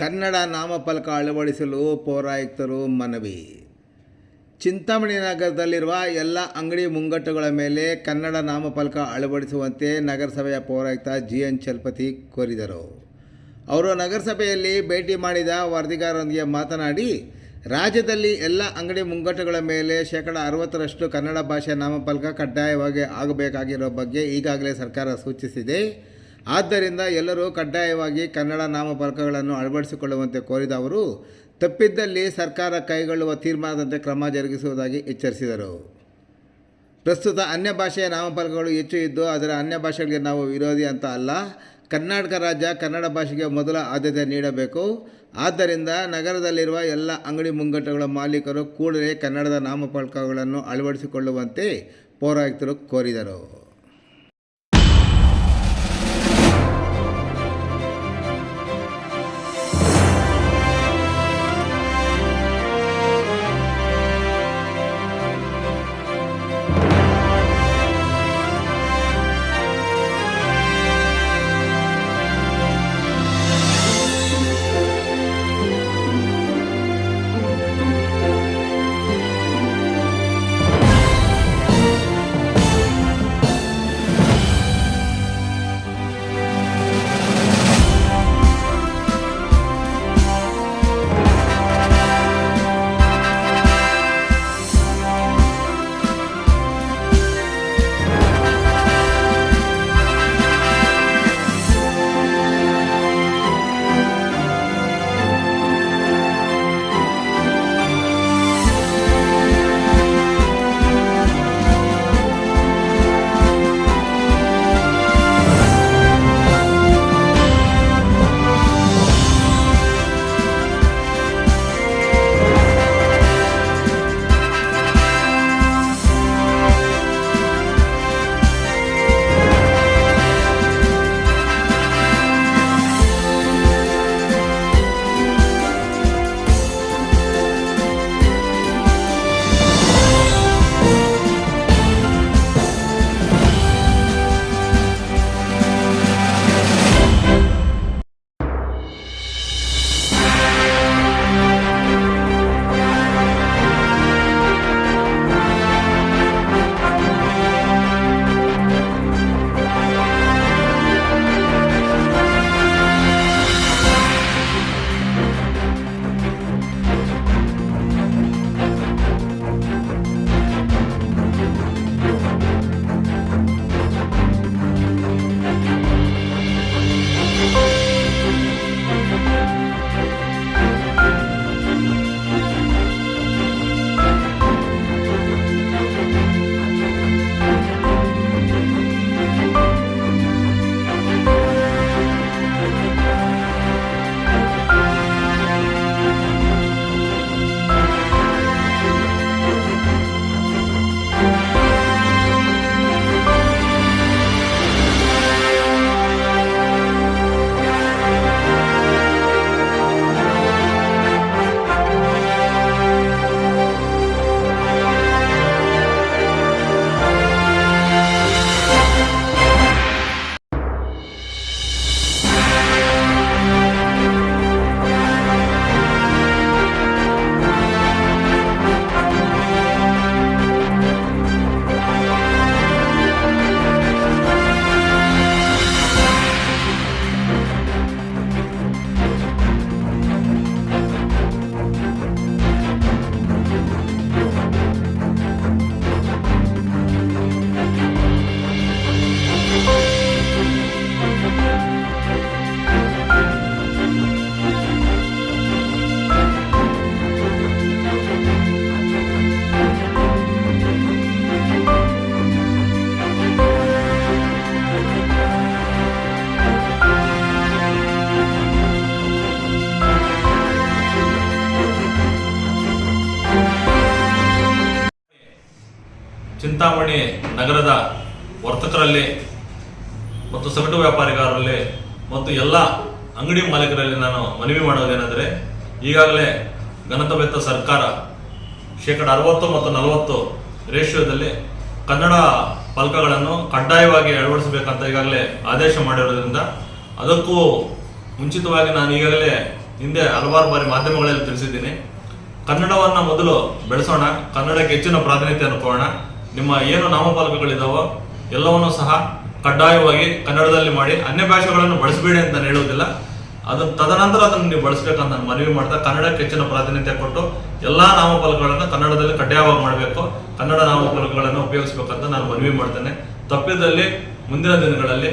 ಕನ್ನಡ ನಾಮಫಲಕ ಅಳವಡಿಸಲು ಪೌರಾಯುಕ್ತರು ಮನವಿ. ಚಿಂತಾಮಣಿ ನಗರದಲ್ಲಿರುವ ಎಲ್ಲ ಅಂಗಡಿ ಮುಂಗಟ್ಟುಗಳ ಮೇಲೆ ಕನ್ನಡ ನಾಮಫಲಕ ಅಳವಡಿಸುವಂತೆ ನಗರಸಭೆಯ ಪೌರಾಯುಕ್ತ ಜಿ ಎನ್ ಚಲಪತಿ ಕೋರಿದರು. ಅವರು ನಗರಸಭೆಯಲ್ಲಿ ಭೇಟಿ ಮಾಡಿದ ವರದಿಗಾರರೊಂದಿಗೆ ಮಾತನಾಡಿ, ರಾಜ್ಯದಲ್ಲಿ ಎಲ್ಲ ಅಂಗಡಿ ಮುಂಗಟ್ಟುಗಳ ಮೇಲೆ ಶೇಕಡ ಅರವತ್ತರಷ್ಟು ಕನ್ನಡ ಭಾಷೆ ನಾಮಫಲಕ ಕಡ್ಡಾಯವಾಗಿ ಆಗಬೇಕಾಗಿರೋ ಬಗ್ಗೆ ಈಗಾಗಲೇ ಸರ್ಕಾರ ಸೂಚಿಸಿದೆ. ಆದ್ದರಿಂದ ಎಲ್ಲರೂ ಕಡ್ಡಾಯವಾಗಿ ಕನ್ನಡ ನಾಮಫಲಕಗಳನ್ನು ಅಳವಡಿಸಿಕೊಳ್ಳುವಂತೆ ಕೋರಿದ ಅವರು ತಪ್ಪಿದ್ದಲ್ಲಿ ಸರ್ಕಾರ ಕೈಗೊಳ್ಳುವ ತೀರ್ಮಾನದಂತೆ ಕ್ರಮ ಜರುಗಿಸುವುದಾಗಿ ಎಚ್ಚರಿಸಿದರು. ಪ್ರಸ್ತುತ ಅನ್ಯ ಭಾಷೆಯ ನಾಮಫಲಕಗಳು ಹೆಚ್ಚು ಇದ್ದು, ಅದರ ಅನ್ಯ ಭಾಷೆಗಳಿಗೆ ನಾವು ವಿರೋಧಿ ಅಂತ ಅಲ್ಲ, ಕರ್ನಾಟಕ ರಾಜ್ಯ ಕನ್ನಡ ಭಾಷೆಗೆ ಮೊದಲ ಆದ್ಯತೆ ನೀಡಬೇಕು. ಆದ್ದರಿಂದ ನಗರದಲ್ಲಿರುವ ಎಲ್ಲ ಅಂಗಡಿ ಮುಂಗಟ್ಟುಗಳ ಮಾಲೀಕರು ಕೂಡಲೇ ಕನ್ನಡದ ನಾಮಫಲಕಗಳನ್ನು ಅಳವಡಿಸಿಕೊಳ್ಳುವಂತೆ ಪೌರಾಯುಕ್ತರು ಕೋರಿದರು. ಚಿಂತಾಮಣಿ ನಗರದ ವರ್ತಕರಲ್ಲಿ ಮತ್ತು ಸಗಟು ವ್ಯಾಪಾರಿಗಾರರಲ್ಲಿ ಮತ್ತು ಎಲ್ಲ ಅಂಗಡಿ ಮಾಲೀಕರಲ್ಲಿ ನಾನು ಮನವಿ ಮಾಡೋದೇನೆಂದರೆ ಈಗಾಗಲೇ ಘನತವೆತ್ತ ಸರ್ಕಾರ ಶೇಕಡ ಅರವತ್ತು ಮತ್ತು ನಲವತ್ತು ರೇಷಿಯೋದಲ್ಲಿ ಕನ್ನಡ ಫಲಕಗಳನ್ನು ಕಡ್ಡಾಯವಾಗಿ ಅಳವಡಿಸಬೇಕಂತ ಈಗಾಗಲೇ ಆದೇಶ ಮಾಡಿರೋದ್ರಿಂದ ಅದಕ್ಕೂ ಮುಂಚಿತವಾಗಿ ನಾನು ಈಗಾಗಲೇ ಹಿಂದೆ ಹಲವಾರು ಬಾರಿ ಮಾಧ್ಯಮಗಳಲ್ಲಿ ತಿಳಿಸಿದ್ದೀನಿ. ಕನ್ನಡವನ್ನು ಮೊದಲು ಬೆಳೆಸೋಣ, ಕನ್ನಡಕ್ಕೆ ಹೆಚ್ಚಿನ ಪ್ರಾಧಾನ್ಯತೆಯನ್ನು ಕೊಡೋಣ ನಿಮ್ಮ ಏನು ನಾಮಫಲಕಗಳಿದಾವೋ ಎಲ್ಲವನ್ನೂ ಸಹ ಕಡ್ಡಾಯವಾಗಿ ಕನ್ನಡದಲ್ಲಿ ಮಾಡಿ ಅನ್ಯ ಭಾಷೆಗಳನ್ನು ಬಳಸಬೇಡಿ ಅಂತ ನಾನು ಹೇಳುವುದಿಲ್ಲ. ಅದನ್ನ ತದನಂತರ ಅದನ್ನು ನೀವು ಬಳಸಬೇಕಂತ ನಾನು ಮನವಿ ಮಾಡ್ತಾ ಕನ್ನಡಕ್ಕೆ ಹೆಚ್ಚಿನ ಪ್ರಾಧಾನ್ಯತೆ ಕೊಟ್ಟು ಎಲ್ಲ ನಾಮಫಲಕಗಳನ್ನು ಕನ್ನಡದಲ್ಲಿ ಕಡ್ಡಾಯವಾಗಿ ಮಾಡಬೇಕು. ಕನ್ನಡ ನಾಮಫಲಕಗಳನ್ನು ಉಪಯೋಗಿಸಬೇಕಂತ ನಾನು ಮನವಿ ಮಾಡ್ತೇನೆ. ತಪ್ಪಿದಲ್ಲಿ ಮುಂದಿನ ದಿನಗಳಲ್ಲಿ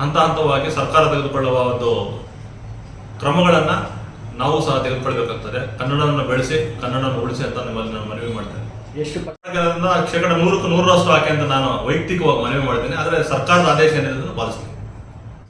ಹಂತ ಹಂತವಾಗಿ ಸರ್ಕಾರ ತೆಗೆದುಕೊಳ್ಳುವ ಒಂದು ಕ್ರಮಗಳನ್ನು ನಾವು ಸಹ ತೆಗೆದುಕೊಳ್ಬೇಕಾಗ್ತದೆ. ಕನ್ನಡವನ್ನು ಬೆಳೆಸಿ, ಕನ್ನಡವನ್ನು ಉಳಿಸಿ ಅಂತ ನಿಮ್ಮಲ್ಲಿ ನಾನು ಮನವಿ ಮಾಡ್ತೇನೆ. ಎಷ್ಟು ಸರ್ಕಾರದಿಂದ ಶೇಕಡ ನೂರಕ್ಕೆ ನೂರರಷ್ಟು ಹಾಕಿ ಅಂತ ನಾನು ವೈಯಕ್ತಿಕವಾಗಿ ಮನವಿ ಮಾಡ್ತೀನಿ. ಆದರೆ ಸರ್ಕಾರದ ಆದೇಶ ಏನಿದೆ ಪಾಲಿಸ್ತೀನಿ.